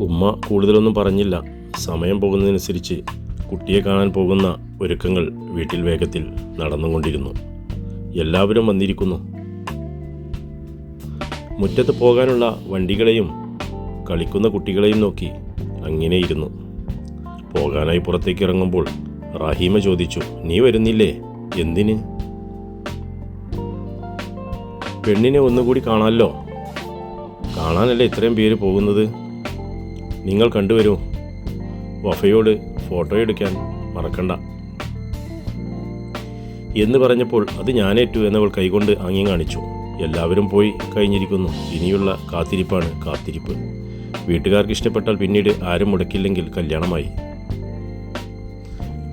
ഉമ്മ കൂടുതലൊന്നും പറഞ്ഞില്ല. സമയം പോകുന്നതിനനുസരിച്ച് കുട്ടിയെ കാണാൻ പോകുന്ന ഒരുക്കങ്ങൾ വീട്ടിൽ വേഗത്തിൽ നടന്നുകൊണ്ടിരുന്നു. എല്ലാവരും വന്നിരിക്കുന്നു. മുറ്റത്ത് പോകാനുള്ള വണ്ടികളെയും കളിക്കുന്ന കുട്ടികളെയും നോക്കി അങ്ങനെ ഇരുന്നു. പോകാനായി പുറത്തേക്ക് ഇറങ്ങുമ്പോൾ റഹീമ ചോദിച്ചു നീ വരുന്നില്ലേ? എന്തിന്? പെണ്ണിനെ ഒന്നുകൂടി കാണാമല്ലോ കാണാനല്ലേ ഇത്രയും പേര് പോകുന്നത്? നിങ്ങൾ കണ്ടുവരൂ. വഫയോട് ഫോട്ടോ എടുക്കാൻ മറക്കണ്ട. എന്ന് പറഞ്ഞപ്പോൾ അത് ഞാനേറ്റു എന്നവൾ കൈകൊണ്ട് ആംഗ്യം കാണിച്ചു. എല്ലാവരും പോയി കഴിഞ്ഞിരിക്കുന്നു. ഇനിയുള്ള കാത്തിരിപ്പാണ് കാത്തിരിപ്പ്. വീട്ടുകാർക്ക് ഇഷ്ടപ്പെട്ടാൽ പിന്നീട് ആരും മുടക്കില്ലെങ്കിൽ കല്യാണമായി.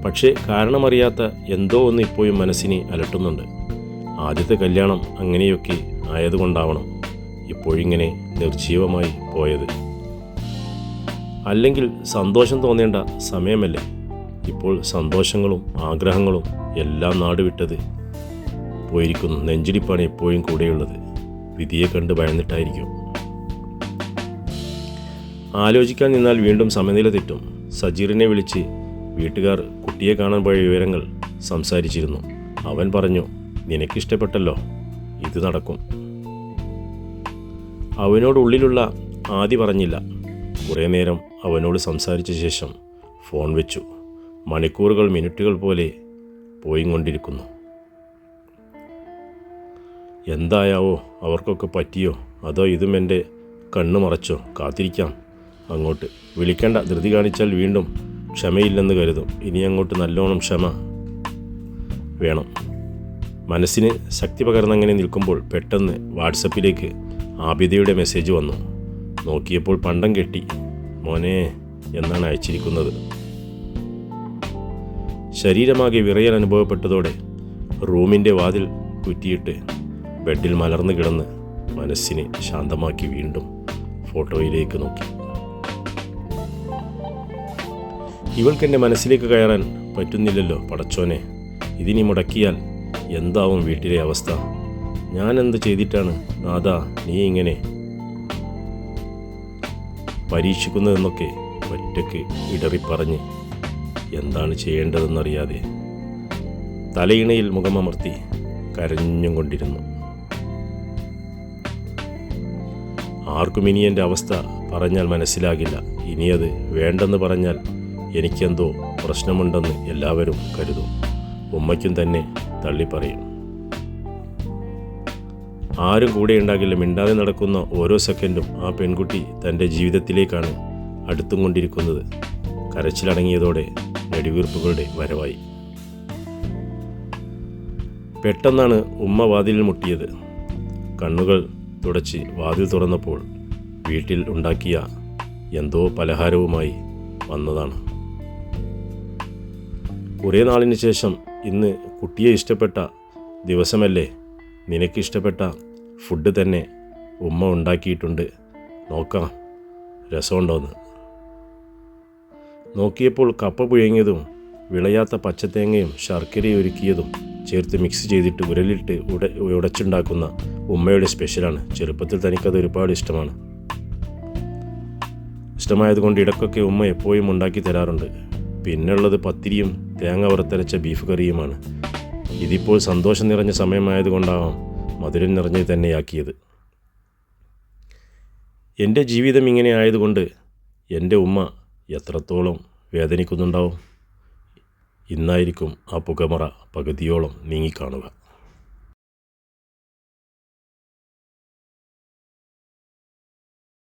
പക്ഷേ കാരണമറിയാത്ത എന്തോ ഒന്ന് ഇപ്പോഴും മനസ്സിനെ അലട്ടുന്നുണ്ട്. ആദ്യത്തെ കല്യാണം അങ്ങനെയൊക്കെ ആയതുകൊണ്ടാവണം ഇപ്പോഴിങ്ങനെ നിർജീവമായി പോയത്. അല്ലെങ്കിൽ സന്തോഷം തോന്നേണ്ട സമയമല്ലേ? ഇപ്പോൾ സന്തോഷങ്ങളും ആഗ്രഹങ്ങളും എല്ലാം നാടുവിട്ടത് പോയിരിക്കുന്നു. നെഞ്ചിടിപ്പാണ് എപ്പോഴും കൂടെയുള്ളത്. വിധിയെ കണ്ട് ഭയന്നിട്ടായിരിക്കും. ആലോചിക്കാൻ നിന്നാൽ വീണ്ടും സമനില തെറ്റും. സജീറിനെ വിളിച്ച് വീട്ടുകാർ കുട്ടിയെ കാണാൻ പോയ വിവരങ്ങൾ സംസാരിച്ചിരുന്നു. അവൻ പറഞ്ഞു നിനക്കിഷ്ടപ്പെട്ടല്ലോ ഇത് നടക്കും. അവനോട് ഉള്ളിലുള്ള ആദി പറഞ്ഞില്ല. കുറേ നേരം അവനോട് സംസാരിച്ച ശേഷം ഫോൺ വെച്ചു. മണിക്കൂറുകൾ മിനിറ്റുകൾ പോലെ പോയിക്കൊണ്ടിരിക്കുന്നു. എന്തായാവോ അവർക്കൊക്കെ പറ്റിയോ? അതോ ഇതും എന്റെ കണ്ണ് മറച്ചോ? കാത്തിരിക്കാം. അങ്ങോട്ട്. വിളിക്കേണ്ട. ധൃതി കാണിച്ചാൽ വീണ്ടും ക്ഷമയില്ലെന്ന് കരുതും. ഇനി അങ്ങോട്ട് നല്ലോണം ക്ഷമ വേണം. മനസ്സിന് ശക്തി പകർന്നങ്ങനെ നിൽക്കുമ്പോൾ പെട്ടെന്ന് വാട്സപ്പിലേക്ക് ആബിദയുടെ മെസ്സേജ് വന്നു. നോക്കിയപ്പോൾ പണ്ടം കെട്ടി. മോനെ എന്നാണ് അയച്ചിരിക്കുന്നത്? ശരീരമാകെ വിറയൽ അനുഭവപ്പെട്ടതോടെ റൂമിന്റെ വാതിൽ കുറ്റിയിട്ട് ബെഡിൽ മലർന്നു കിടന്ന് മനസ്സിനെ ശാന്തമാക്കി വീണ്ടും ഫോട്ടോയിലേക്ക് നോക്കി. ഇവൾക്കെന്റെ മനസ്സിലേക്ക് കയറാൻ പറ്റുന്നില്ലല്ലോ പടച്ചോനെ. ഇതിനി മുടക്കിയാൽ എന്താവും വീട്ടിലെ അവസ്ഥ? ഞാനെന്ത് ചെയ്തിട്ടാണ്? നാദാ നീ ഇങ്ങനെ പരീക്ഷിക്കുന്നതെന്നൊക്കെ ഒറ്റയ്ക്ക് ഇടറിപ്പറഞ്ഞ് എന്താണ് ചെയ്യേണ്ടതെന്നറിയാതെ തലയിണയിൽ മുഖമമർത്തി കരഞ്ഞും കൊണ്ടിരുന്നു ആർക്കും ഇനി എന്റെ അവസ്ഥ പറഞ്ഞാൽ മനസ്സിലാകില്ല. ഇനിയത് വേണ്ടെന്ന് പറഞ്ഞാൽ എനിക്കെന്തോ പ്രശ്നമുണ്ടെന്ന് എല്ലാവരും കരുതും. ഉമ്മയ്ക്കും തന്നെ തള്ളിപ്പറയും ആരും കൂടെ ഉണ്ടാകില്ല. മിണ്ടാതെ നടക്കുന്ന ഓരോ സെക്കൻഡും ആ പെൺകുട്ടി തന്റെ ജീവിതത്തിലേക്കാണ് അടുത്തും കൊണ്ടിരിക്കുന്നത്. കരച്ചിലടങ്ങിയതോടെ നെടുവീർപ്പുകളുടെ വരവായി. പെട്ടെന്നാണ് ഉമ്മ വാതിലിൽ മുട്ടിയത്. കണ്ണുകൾ തുടച്ച് വാതിൽ തുറന്നപ്പോൾ വീട്ടിൽ ഉണ്ടാക്കിയ എന്തോ പലഹാരവുമായി വന്നതാണ്. കുറേ നാളിന് ശേഷം ഇന്ന് കുട്ടിയെ ഇഷ്ടപ്പെട്ട ദിവസമല്ലേ നിനക്ക് ഇഷ്ടപ്പെട്ട ഫുഡ് തന്നെ ഉമ്മ ഉണ്ടാക്കിയിട്ടുണ്ട്. നോക്കാം രസമുണ്ടോന്ന്. നോക്കിയപ്പോൾ കപ്പ പുഴങ്ങിയതും വിളയാത്ത പച്ചത്തേങ്ങയും ശർക്കരയും ഒരുക്കിയതും ചേർത്ത് മിക്സ് ചെയ്തിട്ട് ഉരലിട്ട് ഉട ഉടച്ചുണ്ടാക്കുന്ന ഉമ്മയുടെ സ്പെഷ്യലാണ് ചെറുപ്പത്തിൽ തനിക്കത് ഒരുപാട് ഇഷ്ടമാണ്. ഇഷ്ടമായതുകൊണ്ട് ഇടക്കൊക്കെ ഉമ്മ എപ്പോഴും ഉണ്ടാക്കി തരാറുണ്ട്. പിന്നുള്ളത് പത്തിരിയും തേങ്ങ വറുത്തരച്ച ബീഫ് കറിയുമാണ് ഇതിപ്പോൾ സന്തോഷം നിറഞ്ഞ സമയമായതുകൊണ്ടാവാം മധുരം നിറഞ്ഞ് തന്നെയാക്കിയത്. എന്റെ ജീവിതം ഇങ്ങനെ ആയതുകൊണ്ട് എന്റെ ഉമ്മ എത്രത്തോളം വേദനിക്കുന്നുണ്ടാവും. ഇന്നായിരിക്കും ആ പുകമറ പകുതിയോളം നീങ്ങിക്കാണുക.